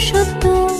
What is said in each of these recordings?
সত্য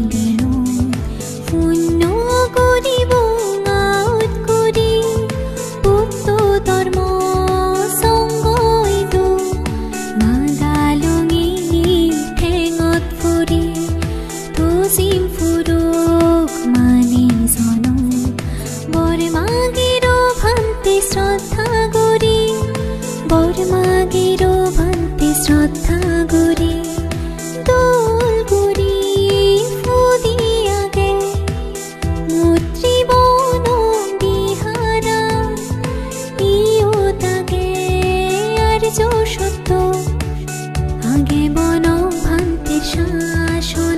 শ্রদ্ধা গুরি দোল গুরি ফুদিয়াগে মুত্রিবন বিহারা ইও তাগে আর সত্য আগে বন ভান্তির শাসন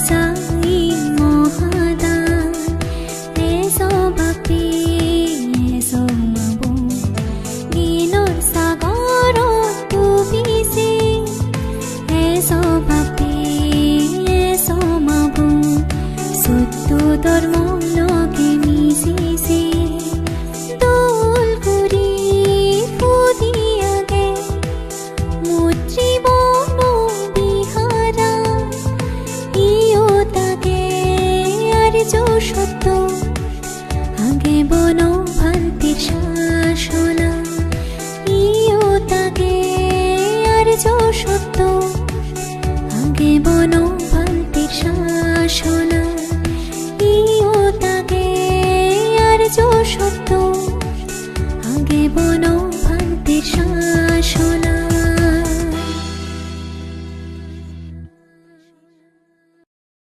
走 সত্য আগে বন ভান্তির শাসনা